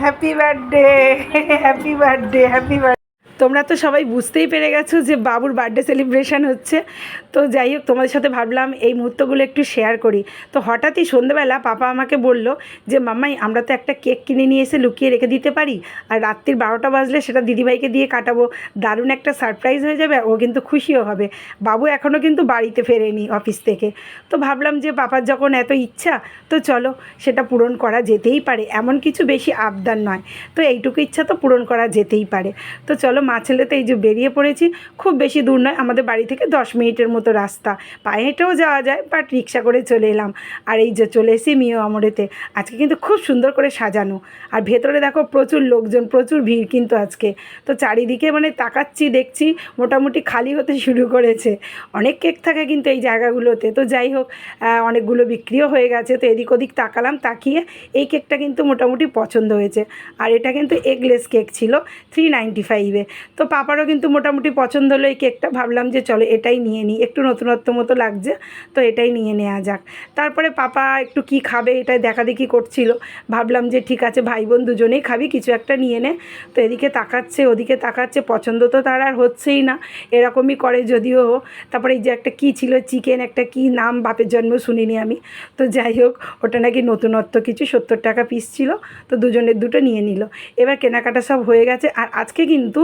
Happy birthday happy birthday happy birthday তোমরা তো সবাই বুঝতেই পেরে গেছো যে বাবুর বার্থডে সেলিব্রেশন হচ্ছে। তো যাই হোক, তোমাদের সাথে ভাবলাম এই মুহূর্তগুলো একটু শেয়ার করি। তো হঠাৎই সন্ধ্যেবেলা পাপা আমাকে বলল যে, মাম্মাই, আমরা তো একটা কেক কিনে নিয়ে এসে লুকিয়ে রেখে দিতে পারি আর রাত্রির বারোটা বাজলে সেটা দিদিভাইকে দিয়ে কাটাবো। দারুণ একটা সারপ্রাইজ হয়ে যাবে, ও কিন্তু খুশিও হবে। বাবু এখনও কিন্তু বাড়িতে ফেরেনি অফিস থেকে। তো ভাবলাম যে, পাপার যখন এত ইচ্ছা, তো চলো সেটা পূরণ করা যেতেই পারে। এমন কিছু বেশি আবদার নয়। তো এইটুকু ইচ্ছা তো পূরণ করা যেতেই পারে। তো চলো মা ছেলেতে এই যে বেরিয়ে পড়েছি, খুব বেশি দূর নয়, আমাদের বাড়ি থেকে দশ মিনিটের মতো রাস্তা। পায়ে হেঁটেও যাওয়া যায়, বাট রিক্সা করে চলে এলাম। আর এই যে চলে এসেছি মিও আমরেতে, আজকে কিন্তু খুব সুন্দর করে সাজানো। আর ভেতরে দেখো প্রচুর লোকজন, প্রচুর ভিড় কিন্তু আজকে। তো চারিদিকে মানে তাকাচ্ছি, দেখছি, মোটামুটি খালি হতে শুরু করেছে। অনেক কেক থাকে কিন্তু এই জায়গাগুলোতে। তো যাই হোক অনেকগুলো বিক্রিও হয়ে গেছে। তো এদিক ওদিক তাকালাম, তাকিয়ে এই কেকটা কিন্তু মোটামুটি পছন্দ হয়েছে। আর এটা কিন্তু এগলেস কেক ছিল থ্রি নাইনটি ফাইভে তো পাপারও কিন্তু মোটামুটি পছন্দ হলো এই কেকটা। ভাবলাম যে চলো এটাই নিয়ে নিই। একটু নতুনত্ব মতো লাগছে, তো এটাই নিয়ে নেওয়া যাক। তারপরে পাপা একটু কি খাবে এটাই দেখা দেখি করছিল। ভাবলাম যে ঠিক আছে ভাই বোন দুজনেই খাবি, কিছু একটা নিয়ে নে। তো এদিকে তাকাচ্ছে, ওদিকে তাকাচ্ছে, পছন্দ তো তার আর হচ্ছেই না। এরকমই করে যদিও। তারপরে এই যে একটা কী ছিল, চিকেন, একটা কি নাম বাপের জন্ম শুনিনি আমি। তো যাই হোক, ওটা নাকি নতুনত্ব, কিছু সত্তর টাকা পিস ছিল। তো দুজনের দুটো নিয়ে নিল। এবার কেনাকাটা সব হয়ে গেছে। আর আজকে কিন্তু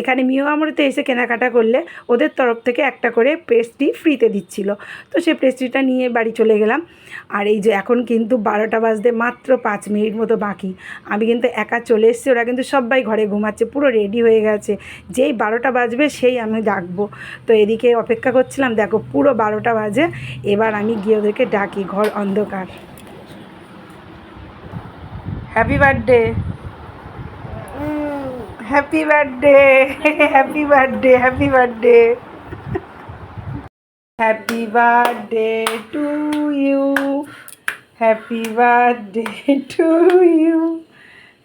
এখানে মিও আমরতে এসে কেনাকাটা করলে ওদের তরফ থেকে একটা করে পেস্ট্রি ফ্রিতে দিচ্ছিল। তো সেই পেস্ট্রিটা নিয়ে বাড়ি চলে গেলাম। আর এই যে এখন কিন্তু বারোটা বাজতে মাত্র পাঁচ মিনিট মতো বাকি। আমি কিন্তু একা চলে এসেছি, ওরা কিন্তু সবাই ঘরে ঘুমাচ্ছে, পুরো রেডি হয়ে গেছে। যেই বারোটা বাজবে সেই আমি ডাকবো। তো এদিকে অপেক্ষা করছিলাম, দেখো পুরো বারোটা বাজে, এবার আমি গিয়ে ওদেরকে ডাকি, ঘর অন্ধকার। Happy birthday happy birthday happy birthday happy birthday happy birthday to you happy birthday to you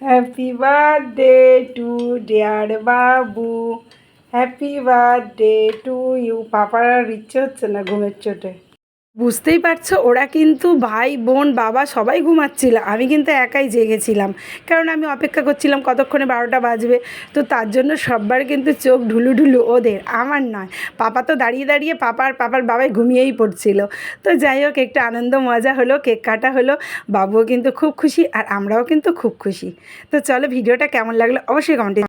happy birthday to dear Babu happy birthday to you পাপার আর ইচ্ছে হচ্ছে না ঘুমের চোটে বুঝতেই পারছ? ওরা কিন্তু ভাই, বোন, বাবা সবাই ঘুমাচ্ছিল। আমি কিন্তু একাই জেগেছিলাম। কারণ আমি অপেক্ষা করছিলাম কতক্ষণে বারোটা বাজবে। তো তার জন্য সববার কিন্তু চোখ ঢুলু ঢুলু ওদের। আমার নয়। পাপা তো দাঁড়িয়ে দাঁড়িয়ে পাপার পাপার বাবাই ঘুমিয়েই পড়ছিল। তো যাই হোক, একটু আনন্দ, মজা হলো, কেক কাটা হলো। বাবুও কিন্তু খুব খুশি আর আমরাও কিন্তু খুব খুশি। তো চলো, ভিডিওটা কেমন লাগল অবশ্যই কমেন্টে